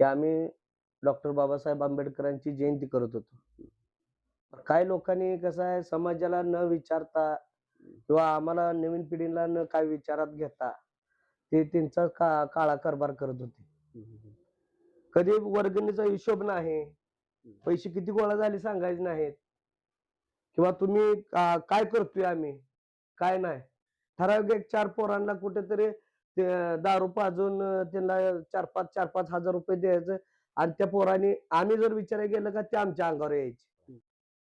की आम्ही डॉक्टर बाबासाहेब आंबेडकरांची जयंती करत होतो. काही लोकांनी कसं आहे समाजाला न विचारता किंवा आम्हाला नवीन पिढीला न काय विचारात घेता ते त्यांचा का काळा कारभार करत होते. कधी वर्गणीचा हिशोब नाही. पैसे किती गोळा झाले सांगायचे नाहीत. किंवा तुम्ही काय करतोय आम्ही? काय नाही. ठराविक एक चार पोरांना कुठेतरी ते दारू पाजून त्यांना चार पाच चार पाच हजार रुपये द्यायचं. आणि त्या पोरांनी आम्ही जर विचारायला गेलं का ते आमच्या अंगावर यायचे.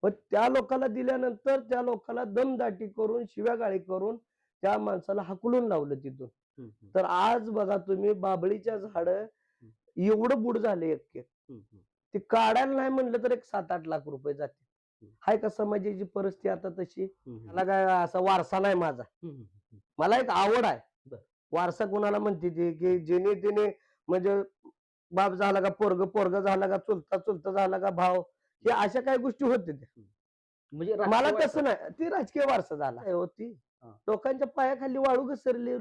पण त्या लोकांना दिल्यानंतर त्या लोकांना दमदाटी करून शिव्यागाळी करून त्या माणसाला हकलून लावलं तिथून. तर आज बघा तुम्ही बाबळीच्या झाड एवढं बुड झाले एक ते काढायला नाही म्हणलं तर एक सात आठ लाख रुपये जाते हाय का समाजाची परिस्थिती आता तशी? मला काय असा वारसा नाही माझा. मला एक आवड आहे. वारसा कोणाला म्हणते ती? की जेणे तिने म्हणजे बाप झाला का पोरग पोरग झाला का चुलता चुलता झाला का भाव हे अशा काही गोष्टी होते. म्हणजे मला तसं नाही. ती राजकीय वारसा झाला. हे होती. लोकांच्या पायाखाली वाळू घसरली.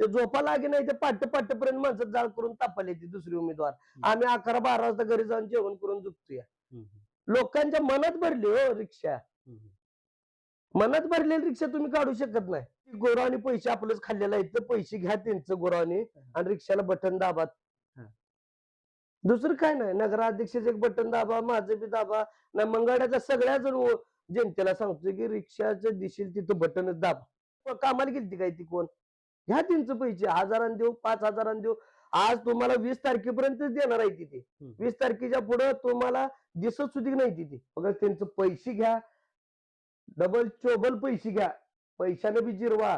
ते झोपा लागे नाही ते पाट्ट पाट्टपर्यंत माणसं जाळ करून तापाली येते दुसरी उमेदवार. आम्ही अकरा बारा वाजता घरी जाऊन जेवण करून झुकतोय लोकांच्या मनात भरली हो रिक्षा. मनात भरलेली रिक्षा तुम्ही काढू शकत नाही. गोरावानी पैसे आपलंच खाल्लेलं आहे. तर पैसे घ्या त्यांचं गोरावानी आणि रिक्षाला बटन दाबा. हा. दुसरं काय नाही. नगराध्यक्षाचं एक बटन दाबा माझं बी दाबा. नाही मंगळ्याचा सगळ्या जण जनतेला सांगतो की रिक्षाचं दिसेल तिथं बटनच दाबा. कामाला गेलती काय ती कोण? घ्या त्यांचं पैसे. हजारांनी देऊ पाच हजारांनी देऊ. आज तुम्हाला वीस तारखेपर्यंत देणार आहे तिथे. वीस तारखेच्या पुढे तुम्हाला दिसत सुद्धा नाही तिथे. बघा त्यांचं पैसे घ्या. डबल चोबल पैसे घ्या. पैशाने बी जिरवा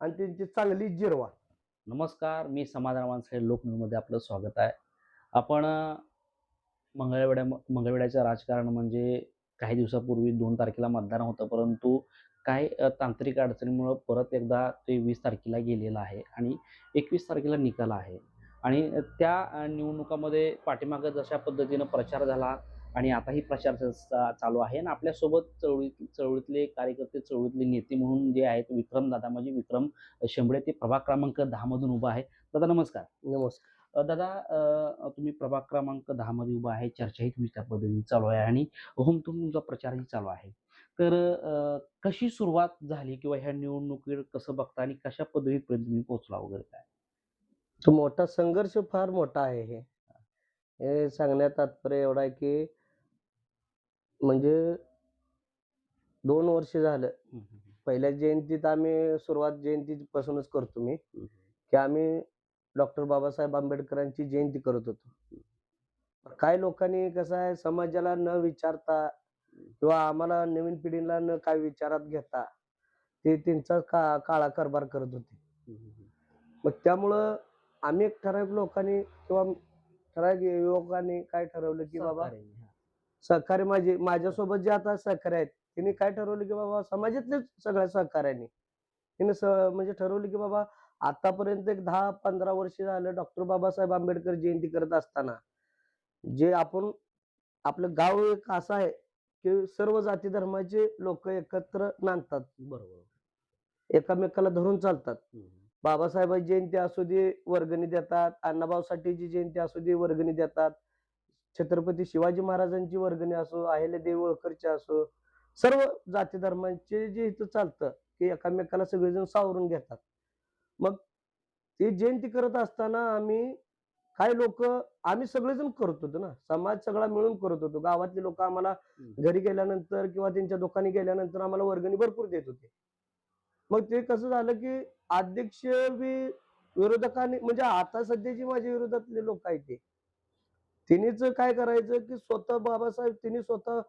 आणि त्यांची चांगली जिरवा. नमस्कार मी समाधान माणसाहे लोकन्यूजमध्ये आपलं स्वागत आहे. आपण मंगळवेड्या मंगळवेड्याचं राजकारण म्हणजे काही दिवसापूर्वी दोन तारखेला मतदान होतं परंतु काही तांत्रिक अडचणीमुळं परत एकदा ते वीस तारखेला गेलेलं आहे आणि एकवीस तारखेला निकाल आहे. आणि त्या निवडणुकामध्ये पाठीमागं जशा पद्धतीनं प्रचार झाला आणि आताही प्रचार चा- चालू आहे आणि आपल्यासोबत चळवळी चळवळीतले कार्यकर्ते चळवळीतले नेते म्हणून जे आहेत विक्रम दादा म्हणजे विक्रम शेंबडे ते प्रभाग क्रमांक दहा मधून उभा आहे. दादा नमस्कार. नमस्कार. दादा तुम्ही प्रभाग क्रमांक दहा मध्ये उभा आहे चर्चाही तुमची त्या पद्धतीने चालू आहे आणि होम तुमचा प्रचारही चालू आहे. तर कशी सुरुवात झाली किंवा ह्या निवडणुकीवर कसं बघता आणि कशा पद्धतीपर्यंत तुम्ही पोहोचला वगैरे काय? तो मोठा संघर्ष फार मोठा आहे हे. हे सांगण्यात तात्पर्य एवढा आहे की म्हणजे दोन वर्ष झालं. पहिल्या जयंतीत आम्ही सुरुवात जयंतीपासूनच करतो मी. की आम्ही डॉक्टर बाबासाहेब आंबेडकरांची जयंती करत होतो. काही लोकांनी कसं आहे समाजाला न विचारता किंवा आम्हाला नवीन पिढीला न काय विचारात घेता ते त्यांचा का काळा कारभार करत होते. मग त्यामुळं आम्ही एक ठराविक लोकांनी किंवा ठराविक युवकांनी काय ठरवलं की बाबा. सहकारी माझे माझ्यासोबत जे आता सहकारी आहेत त्यांनी काय ठरवलं की बाबा समाजातले सगळ्या सहकार्याने तिने स म्हणजे ठरवलं की बाबा आतापर्यंत एक दहा पंधरा वर्ष झालं डॉक्टर बाबासाहेब आंबेडकर जयंती करत असताना जे आपण आपलं गाव एक असं आहे की सर्व जाती धर्माचे लोक एकत्र नांदतात. बरोबर. एकामेकाला धरून चालतात. बाबासाहेबांची जयंती असू दे वर्गणी देतात. अण्णाभाऊ साठेची जयंती असू दे वर्गणी देतात. छत्रपती शिवाजी महाराजांची वर्गणी असो अहिल्यादेवी होळकरची असो सर्व जाती धर्मांचे जे इथं चालतं की एकामेकाला सगळेजण सावरून घेतात. मग ते जयंती करत असताना आम्ही काही लोक आम्ही सगळेजण करत होतो ना. समाज सगळा मिळून करत होतो. गावातले लोक आम्हाला. घरी गेल्यानंतर किंवा त्यांच्या दुकानी गेल्यानंतर आम्हाला वर्गणी भरपूर देत होते. मग ते कसं झालं की अध्यक्ष बी विरोधकांनी म्हणजे आता सध्याची माझ्या विरोधातले लोक आहेत ते तिनेच काय करायचं की स्वतः बाबासाहेब तिने स्वतः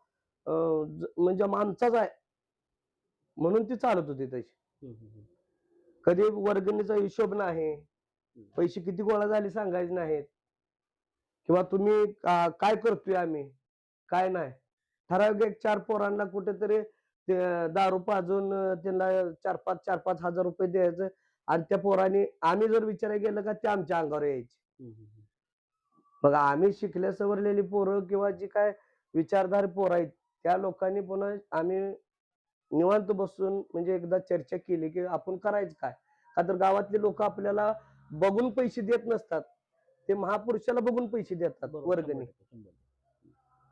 म्हणजे माणसाच आहे. म्हणून ती चालत होती तशी. कधी वर्गणीचा हिशोब नाही. पैसे किती गोळा झाले सांगायचे नाहीत. किंवा तुम्ही काय करतोय आम्ही? काय नाही. ठराविक एक चार पोरांना कुठेतरी दारू पाजून त्यांना चार पाच चार पाच हजार रुपये द्यायचं. आणि त्या पोरांनी आम्ही जर विचारायला गेलं का ते आमच्या अंगावर यायचे. मग आम्ही शिकल्या सवरलेली पोरं किंवा जी काय विचारधार पोरं आहेत त्या लोकांनी पुन्हा आम्ही निवांत बसून म्हणजे एकदा चर्चा केली की आपण करायचं काय? का तर गावातले लोक आपल्याला बघून पैसे देत नसतात. ते महापुरुषाला बघून पैसे देतात वर्गणी.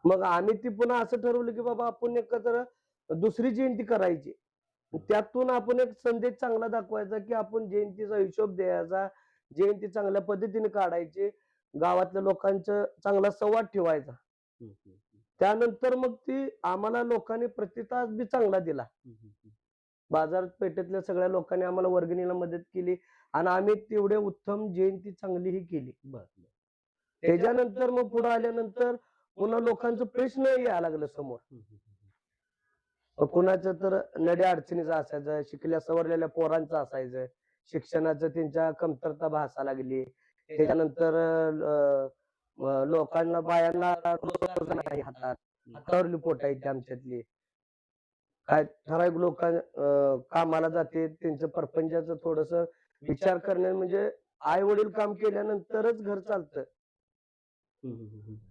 मग आम्ही ती पुन्हा असं ठरवलं की बाबा आपण एकत्र दुसरी जयंती करायची. त्यातून आपण एक संदेश चांगला दाखवायचा की आपण जयंतीचा हिशोब द्यायचा जयंती चांगल्या पद्धतीने काढायची. गावातल्या लोकांचं चांगला संवाद ठेवायचा त्यानंतर मग ती आम्हाला लोकांनी प्रतिसाद बी चांगला दिला. बाजारपेठेतल्या सगळ्या लोकांनी आम्हाला वर्गणीला मदत केली आणि आम्ही तेवढे उत्तम जयंती चांगलीही केली बर बर. त्याच्यानंतर मग पुढे आल्यानंतर पुन्हा लोकांचं प्रश्न यायला लागलं समोर. कुणाचं तर नड्या अडचणीचं असायचं शिकल्या सवरलेल्या पोरांचं असायचं शिक्षणाचं त्यांच्या कमतरता भासा लागली त्याच्यानंतर लोकांना बायांना रोजगार नाही हातात. हातावरली पोट आहे आमच्यातली. काय ठराविक लोक कामाला जाते त्यांचं परपंचाचं थोडस विचार करणे म्हणजे आई वडील काम केल्यानंतरच घर चालतं.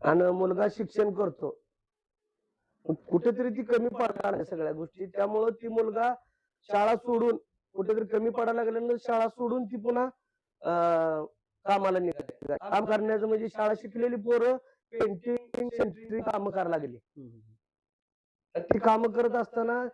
आणि मुलगा शिक्षण करतो. कुठेतरी ती कमी पडणार आहे सगळ्या गोष्टी. त्यामुळं ती मुलगा शाळा सोडून कुठेतरी कमी पडायला लागल्यानंतर शाळा सोडून ती पुन्हा कामाला निघाली काम करण्याचं म्हणजे शाळा शिकलेली पोरं पेंटिंग सेंट्रिंग कामं करायला लागली. ती कामं करत असताना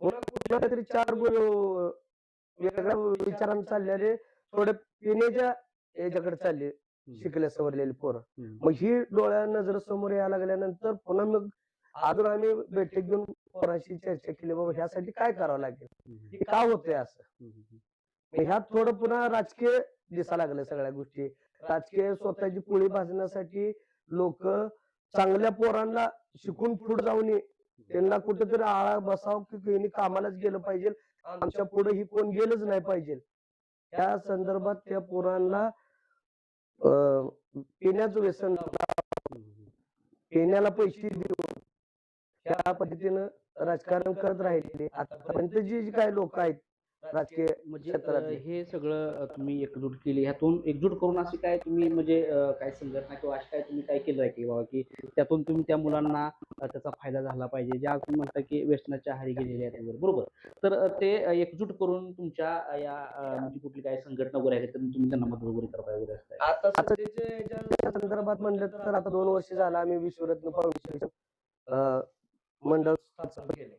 कुठल्या तरी चार वेगळ्या विचारांना चाललेले थोडे पिण्याच्या याच्याकडे चालले शिकल्या सवरलेली पोरं. मग ही डोळ्या नजर समोर यायला लागल्यानंतर पुन्हा मग अजून आम्ही बैठक घेऊन पोराशी चर्चा केली बाबा ह्यासाठी काय करावं लागेल? का होतंय असं? ह्यात थोडं पुन्हा राजकीय दिसायला लागलं सगळ्या गोष्टी. राजकीय स्वतःची पोळी भाजण्यासाठी लोक चांगल्या पोरांना शिकून पुढे जाऊन. त्यांना कुठेतरी आळा बसाव की कामालाच गेलं पाहिजे. आमच्या पुढे ही कोण गेलंच नाही पाहिजे. त्या संदर्भात त्या पोरांना अं, पिण्याचं व्यसन. पिण्याला पैसे देऊन त्या पद्धतीनं राजकारण करत राहिले. आतापर्यंत जी जी काही लोक आहेत राजकीय म्हणजे क्षेत्रातले. हे सगळं तुम्ही एकजूट केली ह्यातून एकजूट करून अशी काय तुम्ही म्हणजे काय संघटना किंवा अशी काय तुम्ही काय केलं आहे की बाबा की त्यातून तुम्ही त्या मुलांना त्याचा फायदा झाला पाहिजे जे आज तुम्ही म्हणता की व्यसनाच्या आहारी गेलेले आहेत वगैरे बरोबर तर ते एकजूट करून तुमच्या या म्हणजे कुठली काय संघटना वगैरे आहे तर तुम्ही त्यांना मदत वगैरे करताय वगैरे असं? आता सध्याच्या संदर्भात म्हणलं तर आता दोन वर्ष झालं आम्ही विश्वरत्न फाउंडेशन मंडळ केले.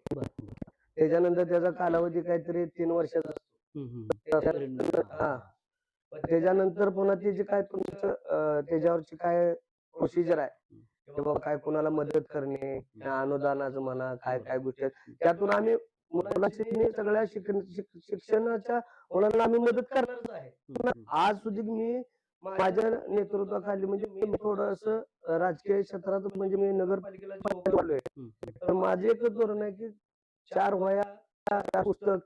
त्याच्यानंतर त्याचा कालावधी काहीतरी तीन वर्षाचा असतो. हा. त्याच्यानंतर पुन्हा त्याचे काय तुमचं त्याच्यावरची काय प्रोसिजर आहे? की बाबा काय कुणाला मदत करणे अनुदानाचं म्हणा काय काय गोष्टी आहेत? त्यातून आम्ही मुलांची सगळ्या शिक्षण शिक- शिक्षणाच्या मुलांना आम्ही मदत करणारच आहे. आज सुद्धा मी माझ्या नेतृत्वाखाली म्हणजे मी थोडस राजकीय क्षेत्रात म्हणजे मी नगरपालिकेला तर माझे एकच धोरण आहे की चार वया चार पुस्तक.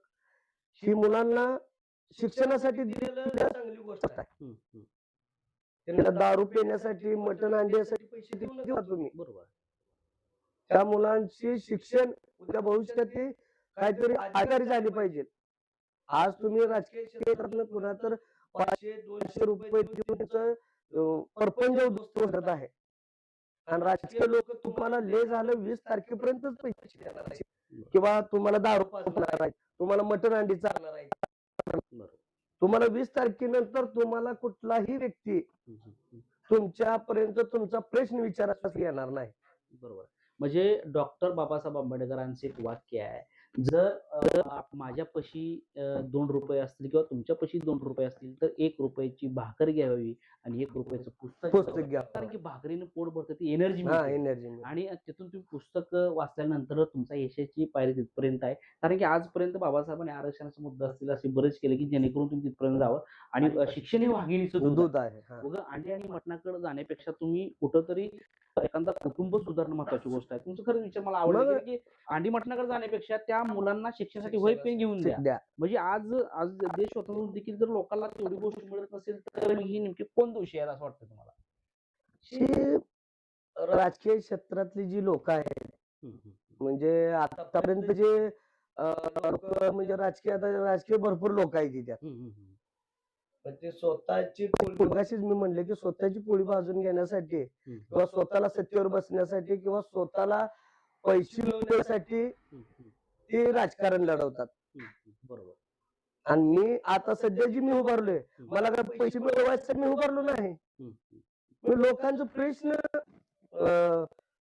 ही मुलांना शिक्षणासाठी दिलेलं चांगली गोष्ट आहे. त्यांना दारू पिण्यासाठी मटण अंड्यासाठी पैसे देऊ नका तुम्ही. बरोबर. त्या मुलांची शिक्षण उद्या भविष्यात ते काहीतरी अधिकारी झाले पाहिजे आज तुम्ही राजकीय क्षेत्रात पुन्हा तर पाचशे दोनशे रुपये देऊन परपंच उद्ध्वस्त आहे. आणि राजकीय लोक तुम्हाला ले झालं वीस तारखेपर्यंतच पैसे देणार. किंवा तुम्हाला दारू पाजणार आहेत तुम्हाला मटण अंडी चालणार आहे. तुम्हाला वीस तारखेनंतर तुम्हाला कुठलाही व्यक्ती. तुमच्यापर्यंत तुमचा प्रश्न विचारायला येणार नाही. बरोबर. म्हणजे डॉक्टर बाबासाहेब आंबेडकरांचे एक वाक्य आहे जर माझ्यापाशी दोन रुपये असतील किंवा तुमच्यापाशी दोन रुपये असतील तर एक रुपयाची भाकर घ्यावी आणि एक रुपयाचं पुस्तक. घ्या. कारण की भाकरीने पोट भरतं ती एनर्जी एनर्जी आणि तिथून तुम्ही पुस्तक वाचल्यानंतर तुमचा यशाची पायरी तिथपर्यंत आहे. कारण की आजपर्यंत बाबासाहेबांनी आरक्षणाचा मुद्दा असतील असे बरेच केले की जेणेकरून तुम्ही तिथपर्यंत जावं. आणि शिक्षण हे वाघिणीचं दूध आहे. अंडे आणि मटणाकडे जाण्यापेक्षा तुम्ही कुठंतरी एखादा कुटुंब सुधारणं महत्वाची गोष्ट आहे. तुमचं खरं विचार मला आवडलं की अंडी मटणाकडे जाण्यापेक्षा त्या मुलांना शिक्षणासाठी वय पेन घेऊन द्या. द्या म्हणजे आज आज देश स्वतंत्र देखील जर लोकांना तेवढी गोष्ट मिळत नसेल तर ही नेमकी कोण दोषी आहे असं वाटतं तुम्हाला? राजकीय क्षेत्रातली जी लोक आहेत म्हणजे आतापर्यंत जे लोक म्हणजे राजकीय आता राजकीय भरपूर लोक आहेत त्यात पण ते स्वतःची मगाशीच मी म्हणले की स्वतःची पोळी भाजून घेण्यासाठी किंवा स्वतःला सत्तेवर बसण्यासाठी किंवा स्वतःला पैसे मिळवण्यासाठी ते राजकारण लढवतात. बरोबर. आणि मी आता सध्या जी मी उभारलोय मला काय पैसे मिळवायचं मी उभारलो नाही. मी लोकांचा प्रश्न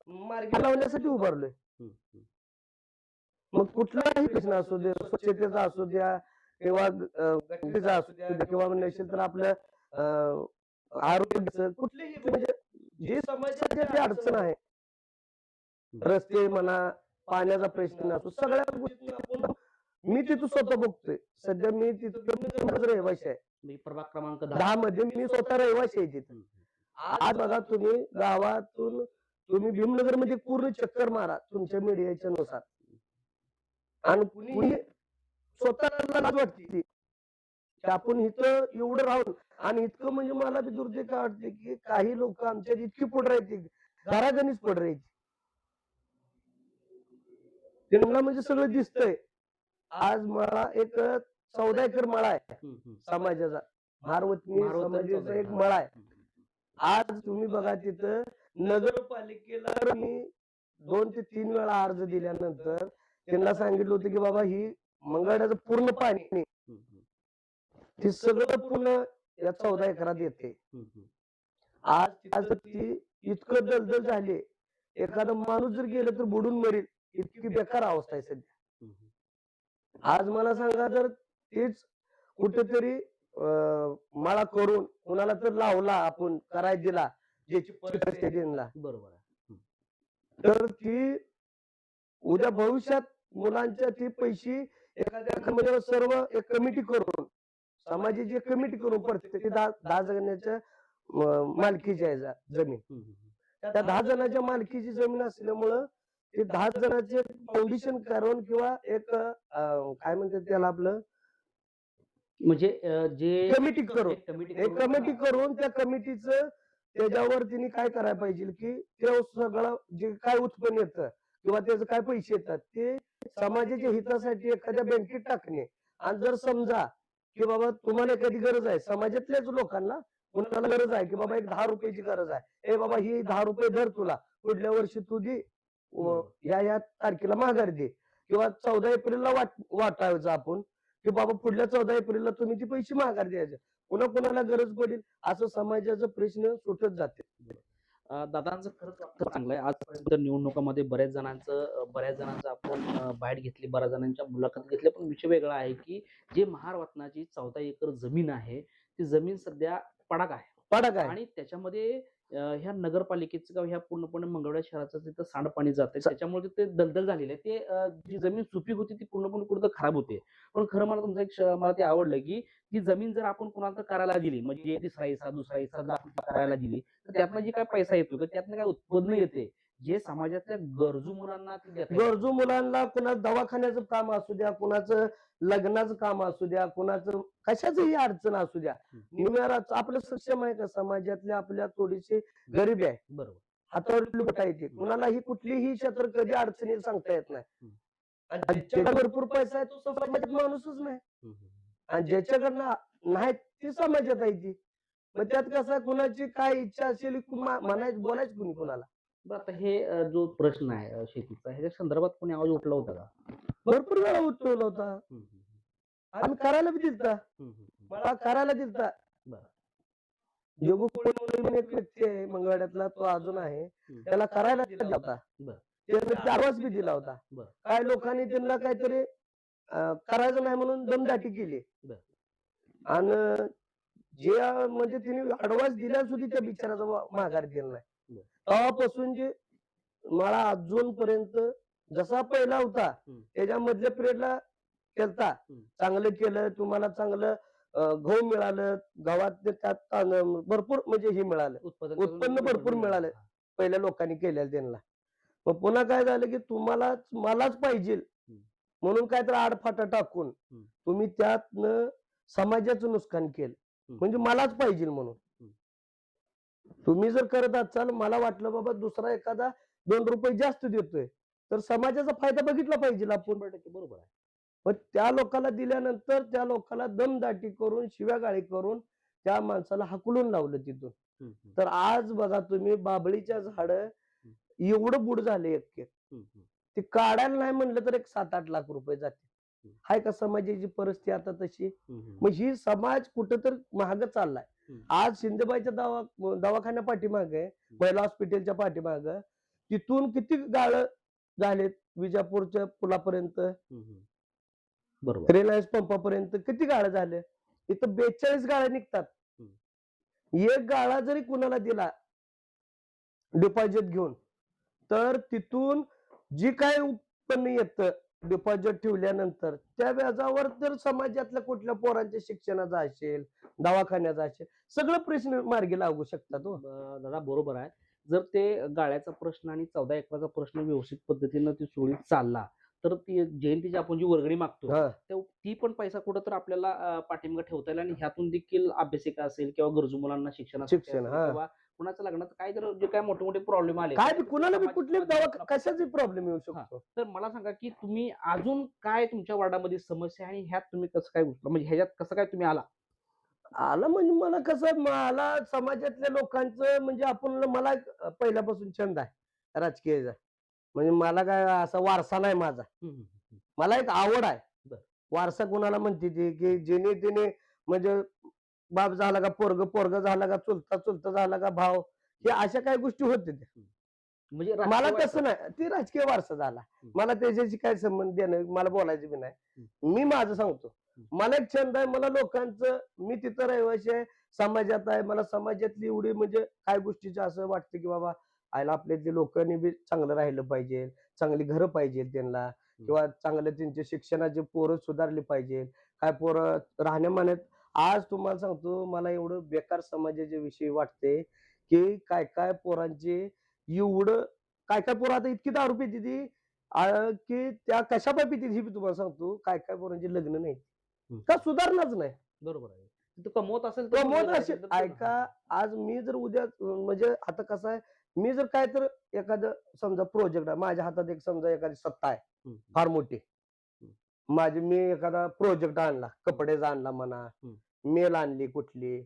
मार्गी लावण्यासाठी उभारलोय. मग कुठलाही प्रश्न असू दे स्वच्छतेचा असू द्या किंवा अं, गटरीचा असू द्या किंवा नसेल तर आपलं अं, आरोग्याचं कुठलीही म्हणजे जे समाजाची जी अडचण आहे रस्ते म्हणा पाण्याचा प्रश्न असो सगळ्या गोष्टी आपण मी तिथं स्वतः बघतोय. सध्या मी तिथं रहिवासी आहे. प्रभाग क्रमांक दहा. मध्ये मी स्वतः रहिवासी आहे तिथं. आज बघा तुम्ही गावातून तुम्ही भीमनगरमध्ये पूर्ण चक्कर मारा तुमच्या मीडियाच्या नुसार. आणि कुणी स्वतःला लाज वाटते आपण इथं एवढं राहून आणि इतकं म्हणजे मला बी दुर्दैव वाटते की काही लोक आमच्या इतकी पुढे राहते घरागणीच पुढे राहायची. त्यांना म्हणजे सगळं दिसतंय आज मला एक चौदा एकर मळा आहे. समाजाचा भारवतनी महारोत्तर समाजाचा एक. मळा आहे. आज तुम्ही बघा तिथं नगरपालिकेला मी दोन ते तीन वेळा अर्ज दिल्यानंतर त्यांना सांगितलं होतं की बाबा ही मंगळाचं पूर्ण पाणी. ते सगळं पूर्ण या चौदा एकरात येते. आज आज ती इतकं दलदल झाली एखादा माणूस जर गेलं तर बुडून मरेल इतकी बेकार अवस्था आहे सध्या. आज मला सांगा जर तेच कुठेतरी मळा करून कुणाला तर लावला आपण करायला दिला ज्याची बरोबर तर ती उद्या भविष्यात मुलांच्या ती पैसे एखाद्या सर्व एक कमिटी करून समाजाची कमिटी करून पडते ती दहा जणांच्या मालकीची आहे जमीन. त्या दहा जणांच्या मालकीची जमीन असल्यामुळं ते दहा जणांचे फाउंडेशन करून किंवा एक काय म्हणतात त्याला आपलं? म्हणजे जे कमिटी करून. एक कमिटी करून. त्या कमिटीचं त्याच्यावर तिने काय करायला पाहिजे की ते सगळं जे काय उत्पन्न येतं किंवा त्याचे काय पैसे येतात ते समाजाच्या हितासाठी एखाद्या बँकेत टाकणे. आणि जर समजा की बाबा तुम्हाला एखादी गरज आहे समाजातल्याच लोकांना कुणाला गरज आहे की बाबा एक दहा रुपयाची गरज आहे. ए बाबा ही दहा रुपये धर तुला. पुढल्या वर्षी तू दे. या या तारखेला माघार दे. किंवा चौदा एप्रिलला वाट वाटायचं आपण की बाबा पुढल्या चौदा एप्रिलला तुम्ही ती पैसे माघार द्यायचे. पुन्हा कोणाला गरज पडेल असं समाजाचा प्रश्न सुटत जाते. दादांचं खरंच चांगलं आहे. आजपर्यंत निवडणुकामध्ये बऱ्याच जणांचं बऱ्याच जणांचं आपण बाईट घेतली बऱ्याच जणांच्या मुलाखत घेतल्या. पण विषय वेगळा आहे की जे महार वतनाची चौदा एकर जमीन आहे ती जमीन सध्या पडाक आहे. पडा काय आणि त्याच्यामध्ये ह्या नगरपालिकेचं किंवा ह्या पूर्णपणे मंगळवेढा शहराचं तिथं सांडपाणी जाते त्याच्यामुळे ते दलदल झालेलं आहे. ते जी जमीन सुपीक होती ती पूर्णपणे कुठं खराब होते. पण खरं मला तुमचं एक मला ते आवडलं की ती जमीन जर आपण कुणाला करायला दिली म्हणजे तिसरा हिस्सा दुसरा हिस्सा करायला दिली तर त्यातनं जे काय पैसा येतो त्यातनं काय उत्पन्न येते जे समाजातल्या गरजू मुलांना ते देता येतं. गरजू मुलांना कुणा दवाखान्याचं काम असू द्या कुणाचं लग्नाचं काम असू द्या कुणाचं कशाचंही अडचण असू द्या. निम्याराच आपलं सक्षम आहे का? समाजातले आपल्या थोडीशी गरीबी आहे. बरोबर. हातावर लुटा येते. कुणालाही कुठलीही क्षेत्र कधी अडचणी सांगता येत नाही. हम्म. आणि ज्याच्याकडे भरपूर पैसा आहे तो समाजात माणूसच नाही. हम्म, हम्म. आणि ज्याच्याकडनं नाही ती समाजात आहे ती. मग त्यात कसं कुणाची काय इच्छा असेल म्हणायचं बोलायचं कुणी कुणाला? बरं आता हे जो प्रश्न आहे शेतीचा ह्याच्या संदर्भात कोणी आवाज उठला होता का भरपूर वेळा उठवला होता आम्ही करायला बी दिलता. मला करायला दिलता. जोगू म्हणून एक व्यक्ती आहे मंगळवाड्यातला तो अजून आहे. त्याला करायला दिला होता आवाज बी दिला होता. काय लोकांनी त्यांना काहीतरी करायचं नाही म्हणून दमदाटी केली. आणि जे म्हणजे तिने ऍडव्हान्स दिल्या सुद्धा त्या बिचाराचा माघार दिला नाही. तेव्हापासून जे मला अजूनपर्यंत जसा पहिला होता हम्म. त्याच्या मधल्या पिरियडला केलता. चांगलं केलं तुम्हाला चांगलं गहू मिळालं गव्हात ते त्यात भरपूर म्हणजे हे मिळालं. उत्पन्न भरपूर मिळालं. पहिल्या लोकांनी केलेलं त्यांना. मग पुन्हा काय झालं की तुम्हालाच मलाच पाहिजे. म्हणून काय तर आडफाटा टाकून. तुम्ही त्यातनं समाजाचं नुकसान केलं. म्हणजे मलाच पाहिजे म्हणून. तुम्ही जर करत असाल मला वाटलं बाबा दुसरा एखादा दोन रुपये जास्त देतोय. तर समाजाचा फायदा बघितला पाहिजे आपण टक्के बरोबर आहे. पण त्या लोकाला दिल्यानंतर त्या लोकाला दमदाटी करून शिव्यागाळी करून त्या माणसाला हाकलून लावलं तिथून. तर आज बघा तुम्ही बाबळीच्या झाड एवढं बुड झाले एक. ते काढायला नाही म्हणलं तर एक सात आठ लाख रुपये जाते हाय का समाजाची परिस्थिती आता तशी. मग ही समाज कुठं तर महाग चाललाय. आज शिंदेबाईच्या दवा दवाखान्या पाठीमागे महिला हॉस्पिटलच्या पाठीमाग तिथून किती गाळ झालेत विजापूरच्या पुलापर्यंत? बरोबर. रिलायन्स पंपापर्यंत किती गाळ्या झाल्या इथं बेचाळीस गाळ्या निघतात. एक गाळा जरी कुणाला दिला डिपॉझिट घेऊन तर तिथून जी काय उत्पन्न येतं डिपॉझिट ठेवल्यानंतर त्या व्याजावर जर समाजातल्या कुठल्या पोरांच्या शिक्षणाचा असेल दवाखान्याचा असेल सगळं प्रश्न मार्गी लागू शकतात हो. दादा बरोबर आहे जर ते गाळ्याचा प्रश्न आणि चौदा एकराचा प्रश्न व्यवस्थित पद्धतीनं ती सुरळीत चालला तर ती जयंतीची आपण जी वर्गणी मागतो. ते- पण पैसा कुठं तर आपल्याला पाठीमागे ठेवता येईल आणि ह्यातून देखील अभ्यासिका असेल किंवा गरजू मुलांना शिक्षण, हा. किंवा कुणाच्या लग्नाचं काय जर जे काय मोठे मोठे प्रॉब्लेम आले काय कुणाला कुठले दवा कशाचे प्रॉब्लेम येऊ. शकतो तर मला सांगा की तुम्ही अजून काय तुमच्या वार्डामध्ये समस्या आणि ह्यात तुम्ही कसं काय म्हणजे ह्याच्यात कसं काय तुम्ही आला आलं म्हणजे मला कसं मला समाजातल्या लोकांचं म्हणजे आपण मला एक पहिल्यापासून छंद आहे राजकीयचा. म्हणजे मला काय असा वारसा नाही माझा. मला एक आवड आहे. वारसा कोणाला म्हणते ती की जेणे तिने म्हणजे बाप झाला का पोरग पोरग झाला का चुलता चुलता झाला का भाव हे अशा काही गोष्टी होते त्या. म्हणजे मला तसं नाही ती राजकीय वारसा झाला. मला त्याच्याशी काय संबंध देणं मला बोलायचं बी नाही. मी माझं सांगतो मला एक छंद आहे मला लोकांचं मी तिथं रहिवाशी आहे समाजात आहे मला समाजातली एवढी म्हणजे काय गोष्टीचं असं वाटतं की बाबा आयला आपल्यातले लोकांनी बी चांगलं राहिलं पाहिजे चांगली घरं पाहिजे त्यांना किंवा चांगलं त्यांचे शिक्षणाचे पोरं सुधारले पाहिजे काय पोरं राहण्यामान्यात आज तुम्हाला सांगतो मला एवढं बेकार समाजाच्या विषयी वाटते की काय काय पोरांचे एवढं काय काय पोरं आता इतकी दारू पिती ती की त्या कशा पाय पिती ही तुम्हाला सांगतो काय काय पोरांचे लग्न नाही. का सुधारणाच नाही? बरोबर आहे. तिथं कमवत असेल कमवत असेल. ऐका आज मी जर उद्या म्हणजे आता कसं आहे मी जर काय तर एखादं समजा प्रोजेक्ट आहे माझ्या हातात एक समजा एखादी सत्ता आहे. फार मोठी. माझी मी एखादा प्रोजेक्ट आणला कपडेचा आणला म्हणा मेल आणली कुठली.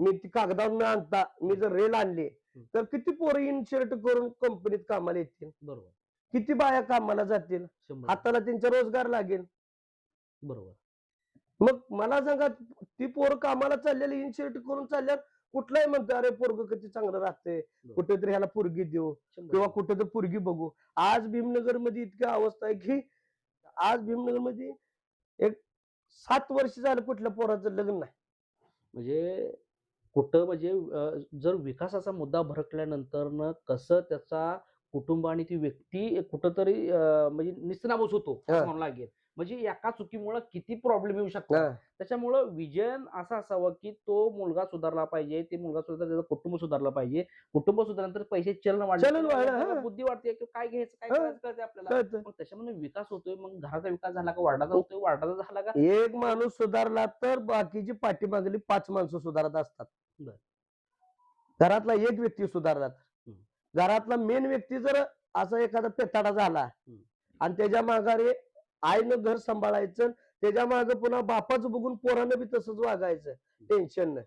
मी ती कागदावर न आणता मी जर रेल आणली तर किती पोरं इन्शर्ट करून कंपनीत कामाला येतील? बरोबर. किती बाया कामाला जातील? हाताला त्यांचा रोजगार लागेल. बरोबर. मग मला सांगा ती पोरं कामाला चाललेली इन्शर्ट करून चालल्यावर कुठलाही म्हणतो अरे पोरग किती चांगलं राहते कुठेतरी ह्याला पोरगी देऊ किंवा कुठे तर पोरगी बघू. आज भीमनगरमध्ये इतकी अवस्था आहे की आज भीमनगरमध्ये एक सात वर्ष झालं कुठल्या पोराचं लग्न नाही. म्हणजे कुठं म्हणजे जर विकासाचा मुद्दा भरकल्यानंतर न कसं त्याचा कुटुंब आणि ती व्यक्ती कुठंतरी म्हणजे निस्तनाबूस होतो हा. लागेल म्हणजे एका चुकीमुळे किती प्रॉब्लेम येऊ शकतात हा. त्याच्यामुळं विजन असं असावं की तो मुलगा सुधारला पाहिजे ते मुलगा सुधारला त्याचं कुटुंब सुधारलं पाहिजे कुटुंब सुधारल्यानंतर पैसे चलन वाढले हा. बुद्धी वाढते की काय घ्यायचं काय हा. करायचं कळते आपल्याला. मग त्याच्यामध्ये विकास होतोय मग घराचा विकास झाला का वार्डाचा होतोय वार्डाचा झाला का एक माणूस सुधारला तर बाकीची पाठीमागली पाच माणसं सुधारत असतात. घरातला एक व्यक्ती सुधारला तर. घरातला मेन व्यक्ती जर असा एखादा पेताडा झाला. आणि त्याच्या माघारी आईनं घर सांभाळायचं त्याच्यामागे पुन्हा बापाचं बघून पोरानं बी तसंच वागायचं टेन्शन नाही.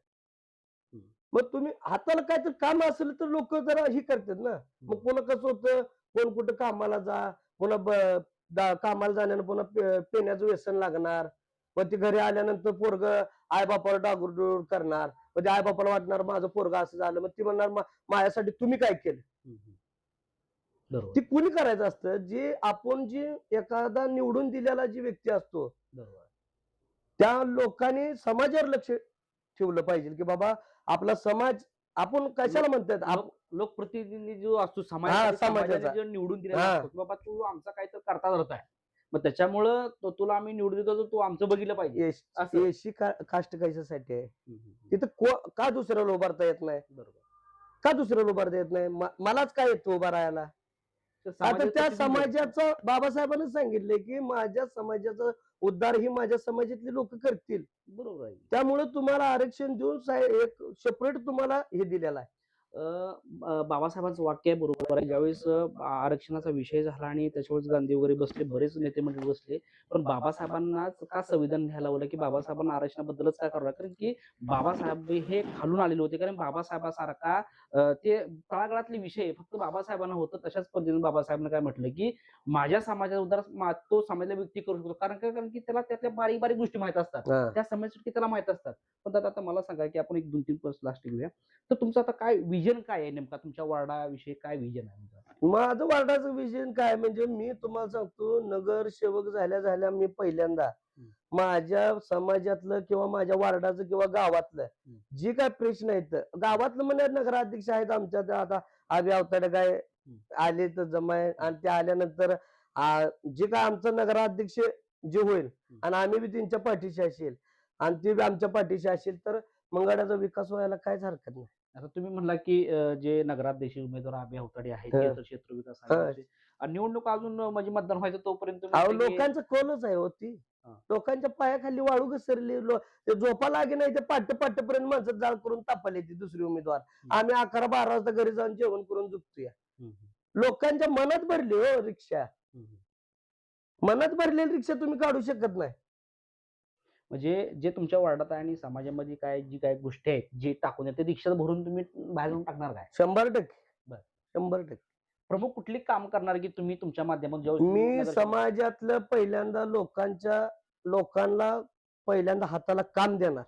मग तुम्ही हाताला काय तर काम असेल तर लोक जरा ही करतात ना. मग पुन्हा कसं होतं कोण कुठं कामाला जा पुन्हा कामाला जाण्यानं पुन्हा पेण्याचं व्यसन लागणार. मग ते घरी आल्यानंतर पोरग आई बापाला डागुरडूर करणार. ते आई बापाला वाटणार माझं पोरग असं झालं मग ती म्हणणार "मा- माझ्यासाठी तुम्ही काय केलं? ती कुणी करायचं असतं? जे आपण जी एखादा निवडून दिलेला जी व्यक्ती असतो त्या लोकांनी समाजावर लक्ष ठेवलं पाहिजे की बाबा आपला समाज आपण कशाला म्हणतात? लोकप्रतिनिधी जो असतो समाज समाजाचा. जो निवडून की बाबा तू आमचा काय तर करता धरत आहे. मग त्याच्यामुळं तो तुला आम्ही निवडून देतो तर तू आमचं बघितलं पाहिजे. असं. एसी कास्ट कशासाठी आहे. तिथं को- का दुसऱ्याला उभारता येत नाही? बरोबर. का दुसऱ्याला उभारता येत नाही? म- मलाच काय येतो उभा राहायला? आता त्या. समाजाचं बाबासाहेबांनी सांगितले की माझ्या समाजाचा उद्धार ही माझ्या समाजातली लोक करतील. बरोबर आहे. त्यामुळे तुम्हाला आरक्षण देऊन साहे- एक सेपरेट तुम्हाला हे दिलेलं आहे. बाबासाहेबांचं वाक्य आहे बरोबर आहे. ज्यावेळेस आरक्षणाचा विषय झाला आणि त्याच्यावेळेस गांधी वगैरे बसले बरेच नेते मंडळी बसले पण बाबासाहेबांनाच का संविधान घ्यायला लावलं की बाबासाहेबांना आरक्षणाबद्दलच काय करावं कारण की बाबासाहेब हे खालून आलेले होते. कारण बाबासाहेबासारखा ते तळागाळातले विषय फक्त बाबासाहेबांना होतं. तशाच पद्धतीने बाबासाहेबांना काय म्हटलं की माझ्या समाजाचा उद्धार तो समाजाला व्यक्ती करू शकतो. कारण काय कारण की त्याला त्यातल्या बारीक बारीक गोष्टी माहीत असतात. त्या समाजासाठी त्याला माहीत असतात. पण दादा आता मला सांगा की आपण एक दोन तीन प्रश्न लास्ट घेऊया. तर तुमचं आता काय विजन काय आहे नेमका? तुमच्या वार्डाविषयी काय विजन आहे तुमचं? माझं वार्डाचं विजन काय? म्हणजे मी तुम्हाला सांगतो नगरसेवक झाल्या झाल्या मी पहिल्यांदा माझ्या समाजातलं किंवा माझ्या वार्डाचं किंवा गावातलं जी काय प्रश्न आहेत गावातलं म्हणजे नगराध्यक्ष आहेत आमच्या त्या आता आम्ही अवताडे काय आले तर जमाय आणि ते आल्यानंतर आ, जे काय आमचं नगराध्यक्ष जे होईल आणि आम्ही बी त्यांच्या पाठीशी असेल आणि ते बी आमच्या पाठीशी असेल तर मंगळाचा विकास व्हायला काहीच हरकत नाही. आता तुम्ही म्हणला की अं, जे नगराध्यक्ष उमेदवार आबे अवताडे आहेत हा. ते तर क्षेत्र विकास हा. आयोगाचे. आणि निवडणूक अजून म्हणजे मतदान व्हायचं तोपर्यंत तुम्ही अहो म्हणताय की- लोकांचं कौलच आहे होती हा. लोकांच्या पायाखाली वाळू घसरली लो- ते झोपा लागे नाही ते पाट्य पाट्यपर्यंत माणसं जाळ करून तापाली येते दुसरी उमेदवार आम्ही अकरा बारा वाजता घरी जाऊन जेवण करून हम्म, हम्म, लोकांच्या मनात भरली हो रिक्षा हम्म. मनात भरलेली रिक्षा तुम्ही काढू शकत नाही म्हणजे जे तुमच्या वार्डात आहे आणि समाजामध्ये काय जी काय गोष्टी आहेत जे टाकून ते रिक्षात भरून तुम्ही बाहेर जाऊन टाकणार काय शंभर टक्के बर. शंभर टक्के प्रमुख कुठली काम करणार की तुम्ही तुमच्या माध्यमातून ज्यावेळेस तुम्ही मी समाजातलं पहिल्यांदा लोकांच्या लोकांना पहिल्यांदा हाताला काम देणार.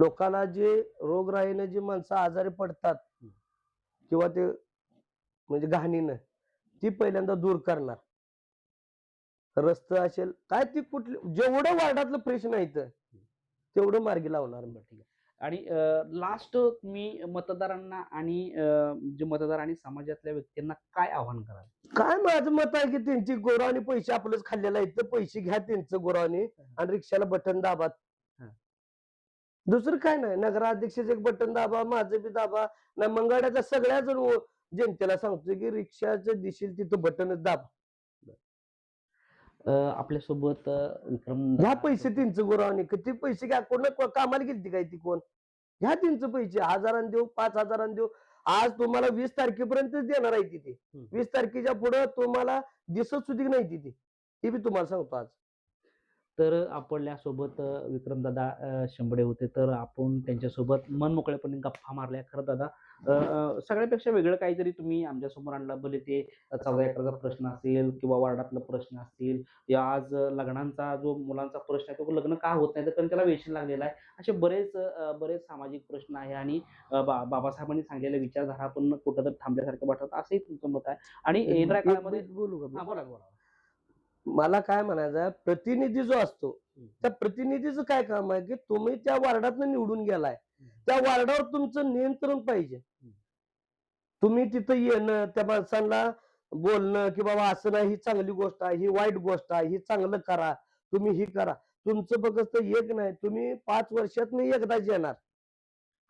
लोकांना जे रोगराईनं जी माणसं आजारी पडतात. किंवा ते म्हणजे घाणीनं ती पहिल्यांदा दूर करणार रस्त असेल काय ती कुठली जेवढं वार्डातलं प्रश्न आहेत तेवढं मार्गी लावणार ठीक आहे. आणि लास्ट मी मतदारांना आणि जे मतदार आणि समाजातल्या व्यक्तींना काय आव्हान कराल? काय माझं मत आहे की त्यांची गोरावणी पैसे आपलंच खाल्लेलं आहे तर पैसे घ्या त्यांचं गोरावणी आणि रिक्षाला बटन दाबा. हा. दुसरं काय नाही नगराध्यक्षाचं एक बटन दाबा माझं बी दाबा. नाही मंगळाच्या सगळ्या जण जनतेला सांगतोय की रिक्षाचं दिशील तिथं बटनच दाबा. आपल्यासोबत विक्रम घ्या पैसे त्यांचं गोरावणी किती पैसे घ्या कोण को- कामाला गेलती काय ती कोण? घ्या त्यांचं पैसे हजारांनी देऊ पाच हजारांनी देऊ आज तुम्हाला वीस तारखेपर्यंत देणार आहे तिथे. वीस तारखेच्या पुढे तुम्हाला दिसत सुद्धा नाही तिथे. ते बी तुम्हाला सांगतो आज. तर आपल्यासोबत विक्रमदादा शंभडे होते. तर आपण त्यांच्यासोबत मन मोकळेपणे गप्पा मारल्या. खरं दादा सगळ्यापेक्षा वेगळं काहीतरी तुम्ही आमच्यासमोर आणलं. भले ते चौदा एकराचा प्रश्न असेल किंवा वार्डातला प्रश्न असतील या आज लग्नांचा जो मुलांचा प्रश्न आहे तो लग्न का होत नाही? तर कारण त्याला वेशन लागलेला आहे. असे बरेच बरेच सामाजिक प्रश्न आहे आणि बा- बाबासाहेबांनी सांगलेल्या विचारधारा पण कुठंतरी थांबल्यासारखं वाटत असंही तुमचं मत आहे. आणि येणाऱ्या काळामध्ये बोलू बोला बोला मला काय म्हणायचं प्रतिनिधी जो असतो. त्या प्रतिनिधीचं काय काम आहे की तुम्ही त्या वार्डातनं निवडून गेलाय. त्या वार्डावर तुमचं नियंत्रण पाहिजे. तुम्ही तिथं येणं त्या माणसांना बोलणं की बाबा असं नाही ही चांगली गोष्ट आहे ही वाईट गोष्ट आहे ही चांगलं करा तुम्ही ही करा. तुमचं फक्त एक नाही तुम्ही पाच वर्षात एकदाच येणार.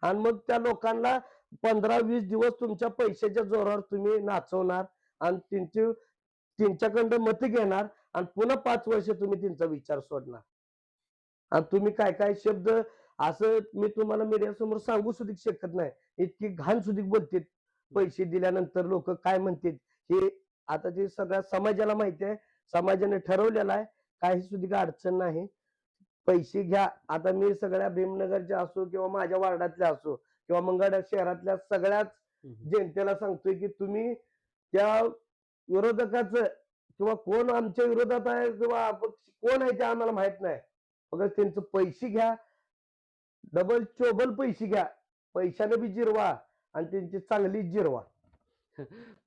आणि मग त्या लोकांना पंधरा वीस दिवस तुमच्या पैशाच्या जोरावर तुम्ही नाचवणार आणि त्यांची त्यांच्याकडं मत घेणार आणि पुन्हा पाच वर्ष तुम्ही त्यांचा विचार सोडणार. आणि तुम्ही काय काय शब्द असं मी तुम्हाला मीडिया समोर सांगू सुद्धा शकत नाही. इतकी घाण सुद्धा बोलते पैसे दिल्यानंतर लोक काय म्हणतात हे आता ते सगळ्या समाजाला माहिती आहे समाजाने ठरवलेलं आहे काही सुद्धा अडचण नाही. पैसे घ्या. आता मी सगळ्या भीमनगरच्या असो किंवा माझ्या वार्डातल्या असो किंवा मंगळा शहरातल्या सगळ्याच जनतेला सांगतोय की तुम्ही त्या विरोधकाचं किंवा कोण आमच्या विरोधात आहे किंवा अपक्ष कोण आहे ते आम्हाला माहीत नाही. फक्त त्यांचं पैसे घ्या. डबल चोबल पैसे घ्या. पैशाने बी जिरवा. आणि त्यांची चांगली जिरवा.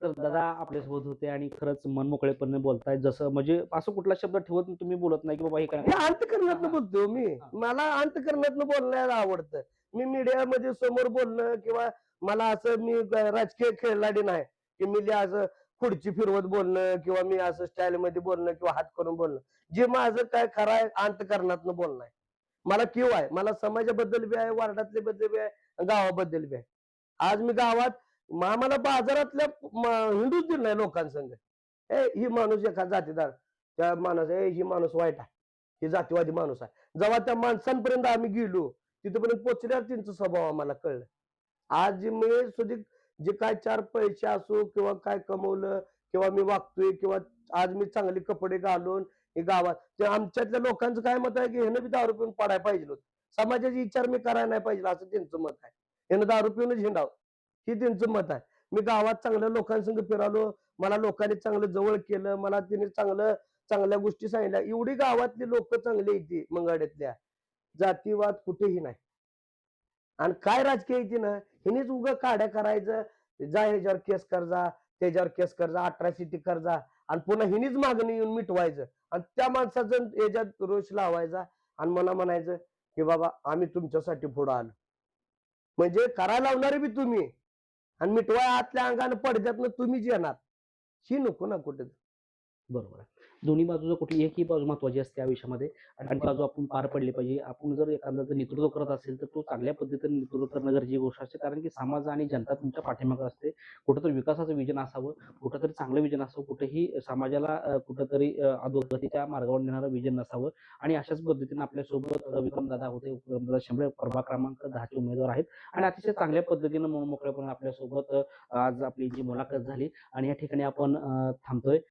तर दादा आपल्यासोबत होते आणि खरंच मन मोकळेपणे बोलताय. जसं म्हणजे असं कुठला शब्द ठेवत तुम्ही बोलत नाही की बाबा हे हा. बोलतो मी. मला अंतकरणातनं बोलण्याला आवडतं. मी मीडियामध्ये समोर बोलणं किंवा मला असं मी राजकीय खेळाडी नाही की मी असं खुर्ची फिरवत बोलणं किंवा मी असं स्टाईल मध्ये बोलणं किंवा हात करून बोलणं. जे माझं काय खरं आहे अंतकरणातनं बोलणं आहे. मला किंवा आहे. मला समाजाबद्दल बी आहे वार्डातले बद्दल बी आहे गावाबद्दल बी आहे. आज मी गावात आम्हाला बाजारातल्या हिंदूच दिलं नाही लोकांसंग. ए ही माणूस एखादा जातीदार. त्या माणूस ए ही माणूस वाईट आहे. ही जातीवादी माणूस आहे. जेव्हा त्या माणसांपर्यंत आम्ही गेलो तिथपर्यंत पोचल्यावर त्यांचा स्वभाव आम्हाला कळलं. आज मी सुधी जे काय चार पैसे असो किंवा काय कमवलं किंवा मी वागतोय किंवा आज मी चांगले कपडे घालून हे गावात ते आमच्यातल्या लोकांचं काय मत आहे की ह्यानं बी दारू पिऊन पडायला पाहिजे समाजाचे विचार मी करायला नाही पाहिजे असं त्यांचं मत आहे. यानं दारू पिऊनच हिंडाव. ही त्यांचं मत आहे. मी गावात चांगल्या लोकांसंग फिरालो मला लोकांनी चांगलं जवळ केलं मला तिने चांगलं चांगल्या गोष्टी सांगितल्या. एवढी गावातली लोक चांगली येते मंगळ्यातल्या. जातीवाद कुठेही नाही. आणि काय राजकीय येते ना हिनेच उगं काड्या करायचं. जा ह्याच्यावर केस कर्जा त्याच्यावर केस कर्जा अठराशे अठरासिटी कर आणि पुन्हा हिनीच मागणी येऊन मिटवायचं. आणि त्या माणसाचं याच्यात रोष लावायचा आणि मला म्हणायचं की बाबा आम्ही तुमच्यासाठी पुढं आलो. म्हणजे करा लावणारे बी तुम्ही. आणि मिटवाय आतल्या अंगाने पडद्यातनं तुम्हीच येणार. ही नको ना कुठे. बरोबर आहे. दोन्ही बाजूचं कुठली एकही बाजू महत्वाची असते आयुष्यामध्ये आणि बाजू आपण पार पडली पाहिजे. आपण जर एखादा जर नेतृत्व करत असेल तर तो चांगल्या पद्धतीने नेतृत्व करणं गरजेची गोष्ट असते. कारण की समाज आणि जनता तुमच्या पाठीमागे असते. कुठंतरी विकासाचं विजन असावं कुठंतरी चांगलं विजन असावं कुठेही समाजाला कुठंतरी अधोगतीच्या मार्गावर नेणारं विजन नसावं. आणि अशाच पद्धतीने आपल्यासोबत विक्रम विक्रमदादा होते. विक्रमदादा शंभर प्रभाग क्रमांक दहाचे उमेदवार आहेत. आणि अतिशय चांगल्या पद्धतीनं मोकळेपणे आपल्यासोबत आज आपली जी मुलाखत झाली. आणि या ठिकाणी आपण थांबतोय.